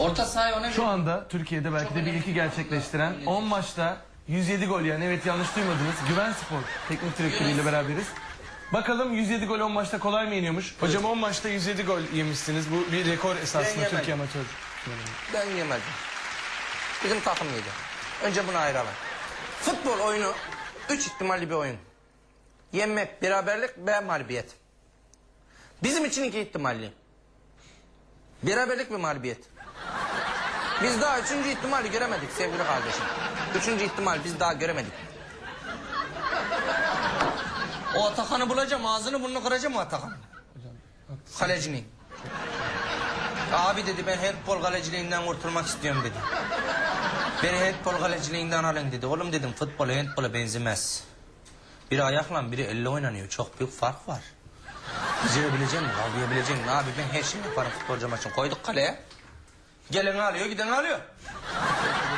Orta sahaya ona Şu anda Türkiye'de belki de bir ilki gerçekleştiren 10 maçta 107 gol yani evet yanlış duymadınız. Güven Spor teknik direktörüyle beraberiz. Bakalım 107 gol 10 maçta kolay mı yeniyormuş? Hocam 10 maçta 107 gol yemişsiniz. Bu bir rekor esasında. Türkiye amatör. Ben yemedim. Bizim takım yedi. Önce bunu ayıralım. Futbol oyunu üç ihtimalli bir oyun. Yenmek, beraberlik ve mağlubiyet. Bizim için iki ihtimalli. Beraberlik ve mağlubiyet. Biz daha üçüncü ihtimali göremedik sevgili kardeşim. Üçüncü ihtimal biz daha göremedik. O Atakan'ı bulacağım, ağzını burnunu kıracağım o Atakan'ı. Kalecini. Abi dedi ben handball kaleciliğinden kurtulmak istiyorum dedi. Beni handball kaleciliğinden alın dedi. Oğlum dedim futbol handbola benzemez. Biri ayakla biri elle oynanıyor. Çok büyük fark var. Becerebilecek mi? Kavrayabilecek mi? Abi ben her şeyi yaparım futbolcu maçın. Koyduk kaleye. Gelen alıyor, giden alıyor.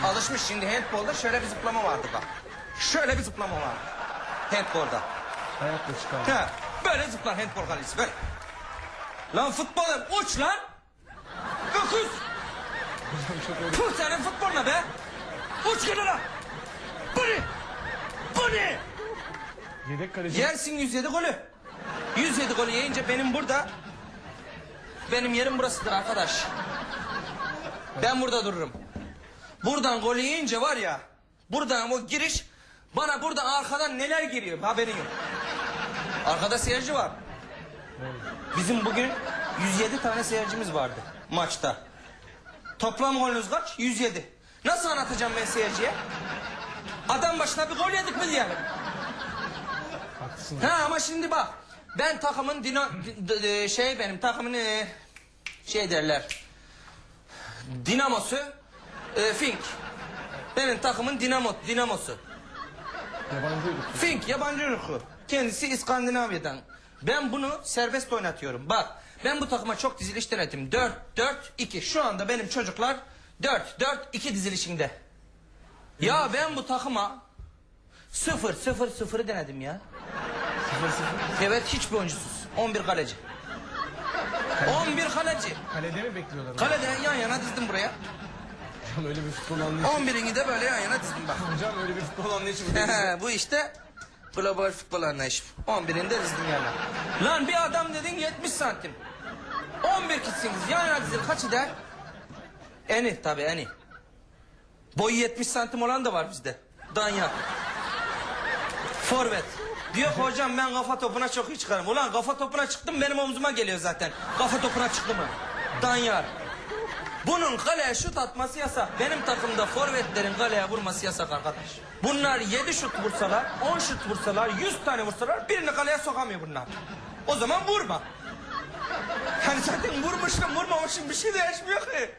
Alışmış şimdi handbolda şöyle bir zıplama vardı bak. Şöyle bir zıplama vardı. Handbolda. Ayakla çıkar. Ha, böyle zıplar handball kalecisi böyle. Lan futbola uç lan. Öküz. Puh senin futboluna be. Uç lan. Bu ne? Bu ne? Yedek kaleci. Yersin 107 golü. 107 golü yiyince benim burada... Benim yerim burasıdır arkadaş. Ben burada dururum. Buradan golü yiyince var ya... Buradan o giriş... Bana buradan arkadan neler giriyor haberin yok. Arkada seyirci var. Bizim bugün 107 tane seyircimiz vardı maçta. Toplam golünüz kaç? 107. Nasıl anlatacağım ben seyirciye? Adam başına bir gol yedik mi diyelim. Haklısın. Ha ama şimdi bak. Ben takımın dino, şey benim takımın e, şey derler. Dinamosu e, Fink. Benim takımın dinamo dinamosu. Yabancı ırk. Fink yabancı ırkı. Kendisi İskandinavya'dan. Ben bunu serbest oynatıyorum. Bak ben bu takıma çok diziliş denedim. 4 4 2. Şu anda benim çocuklar 4 4 2 dizilişinde. Ya ben bu takıma 0 0 0 denedim ya. Evet hiçbir oyuncusuz. 11 kaleci. 11 kaleci. Kalede mi bekliyorlar? Kalede yan yana dizdim buraya. Hocam öyle bir futbol anlayışı. 11'ini de böyle yan yana dizdim bak. Hocam öyle bir futbol anlayışı bu bu işte global futbol anlayışı. 11'ini de dizdim yana. Lan bir adam dedin 70 santim. 11 kişisiniz yan yana dizil kaç eder? Eni tabii eni. Boyu 70 santim olan da var bizde. Danya. Forvet. Diyor ki hocam ben kafa topuna çok iyi çıkarım. Ulan kafa topuna çıktım benim omzuma geliyor zaten. Kafa topuna çıktı mı? Danyar. Bunun kaleye şut atması yasak. Benim takımda forvetlerin kaleye vurması yasak arkadaş. Bunlar 7 şut vursalar, 10 şut vursalar, 100 tane vursalar birini kaleye sokamıyor bunlar. O zaman vurma. Hani zaten vurmuşsun vurmamışsın bir şey değişmiyor ki.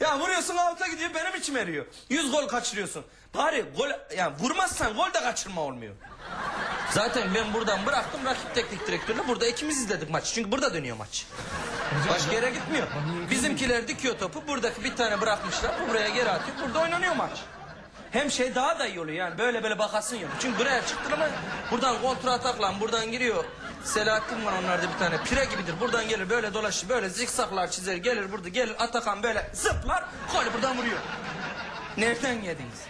Ya vuruyorsun alta gidiyor benim içim eriyor. 100 gol kaçırıyorsun. Bari gol yani vurmazsan gol de kaçırma olmuyor. Zaten ben buradan bıraktım rakip teknik direktörle burada ikimiz izledik maçı. Çünkü burada dönüyor maç. Başka yere gitmiyor. Bizimkiler dikiyor topu. Buradaki bir tane bırakmışlar. Bu buraya geri atıyor. Burada oynanıyor maç. Hem şey daha da iyi oluyor yani böyle böyle bakasın yok. Çünkü buraya çıktın ama buradan kontra atakla buradan giriyor. Selahattin var onlarda bir tane pire gibidir. Buradan gelir böyle dolaşır böyle zikzaklar çizer gelir burada gelir Atakan böyle zıplar golü buradan vuruyor. Nereden yediniz?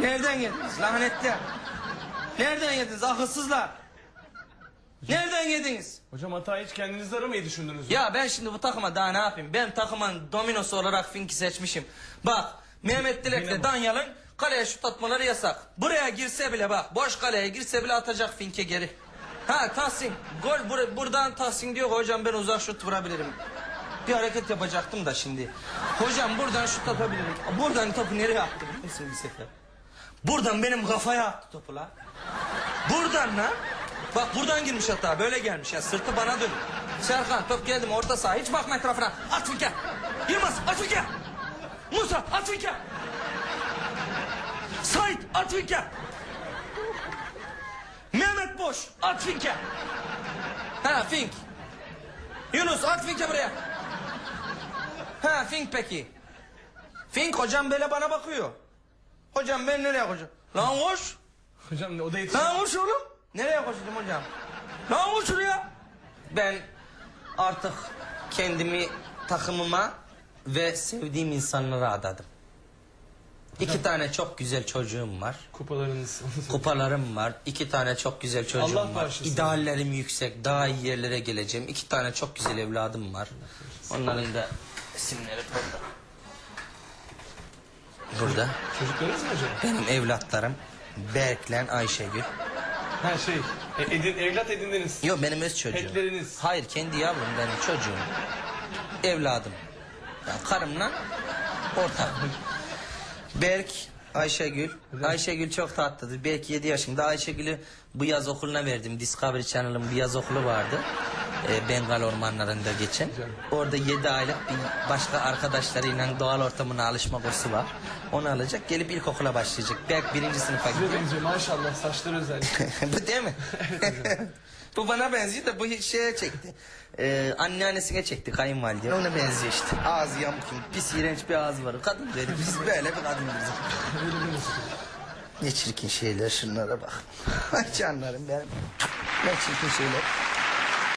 Nereden yediniz lanetler? Nereden yediniz akılsızlar? Nereden yediniz? Hocam hata hiç kendinizi aramayı düşündünüz mü? Ya ben şimdi bu takıma daha ne yapayım? Ben takımın dominosu olarak Fink'i seçmişim. Bak Mehmet Dilek'le Danyal'ın kaleye şut atmaları yasak. Buraya girse bile bak boş kaleye girse bile atacak Fink'e geri. Ha Tahsin gol bur- buradan Tahsin diyor hocam ben uzak şut vurabilirim. Bir hareket yapacaktım da şimdi. Hocam buradan şut atabilirim. Buradan topu nereye attı biliyor bir sefer? Buradan benim kafaya attı topu la. Buradan lan. Bak buradan girmiş hatta böyle gelmiş ya sırtı bana dön. Serkan top geldi mi orta saha hiç bakma etrafına. At Fike. Yılmaz at Fike. Musa at Fike. Sait at Fike. Mehmet Boş at Fike. Ha Fink. Yunus at Fink'e buraya. Ha Fink peki. Fink hocam böyle bana bakıyor. Hocam ben nereye koşacağım? Lan koş. Hocam o da yetişiyor. Lan koş oğlum. Nereye koşacağım hocam? Lan koş şuraya. Ben artık kendimi takımıma ve sevdiğim insanlara adadım. İki tane çok güzel çocuğum var. Kupalarınız. Kupalarım var. iki tane çok güzel çocuğum Allah var. bağışlasın. İdeallerim yüksek. Daha iyi yerlere geleceğim. İki tane çok güzel evladım var. Onların da isimleri burada. Burada. Çocuklarınız mı hocam? Benim evlatlarım Berklen Ayşegül. Ha şey, e, edin, evlat edindiniz. Yok benim öz çocuğum. Petleriniz. Hayır kendi yavrum benim çocuğum. Evladım. Yani karımla ortak. Berk, Ayşegül. Ayşegül çok tatlıdır. Berk 7 yaşında. Ayşegül'ü bu yaz okuluna verdim. Discovery Channel'ın bir yaz okulu vardı. Ee, Bengal ormanlarında geçen. Orada 7 aylık bir başka arkadaşlarıyla doğal ortamına alışma kursu var. Onu alacak. Gelip ilkokula başlayacak. Berk birinci sınıfa gidiyor. Size benziyor maşallah saçları özellikle. bu değil mi? bu bana benziyor da bu şeye çekti. Ee, anneannesine çekti kayınvalide. Ona benziyor işte. Ağzı yamuk pis iğrenç bir ağzı var. Kadın böyle biz böyle bir kadın biz. Ne çirkin şeyler şunlara bak. Ay canlarım benim. Ne çirkin şeyler.